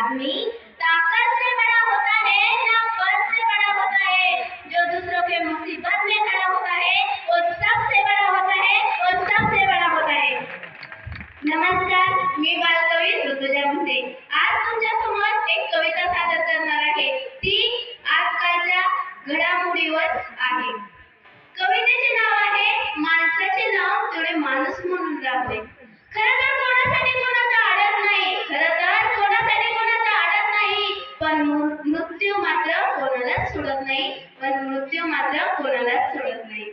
आदमी ताकत से बड़ा होता है ना पद से बड़ा होता है? जो दूसरों के मुसीबत में खड़ा होता है वो सबसे बड़ा होता है वो सबसे बड़ा होता है। नमस्कार मी बालकवी ऋतुजा मुंडे. आज तुमच्यासमोर एक कविता सादर करणार आहे. ती आजकालच्या घडामोडीवर आहे. पण मृत्यू मात्र कोणालाच सोडत नाही. पण मृत्यू मात्र कोणालाच सोडत नाही.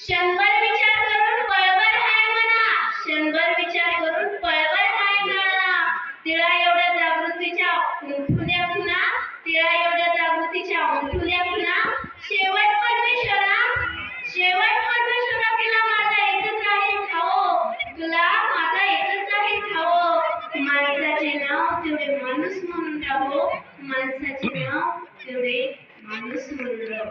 शंभर विचार करून पळवर हाय म्हणा. शंभर विचार करून पळवर हाय म्हणा. तिळा एवढ्या जागृतीच्या उंठुल्या खुणा तिळा एवढ्या जागृतीच्या उंठुल्या खुणा शेवट परमेश्वरा शेवट परमेश्वरा तिला माझा एकच आहे खाओ तुला माझा एकच आहे खाओ माणसाचे नाव तेवढे माणूस म्हणून राहो. माणसाचे नाव तेवढे माणूस म्हणून राहो.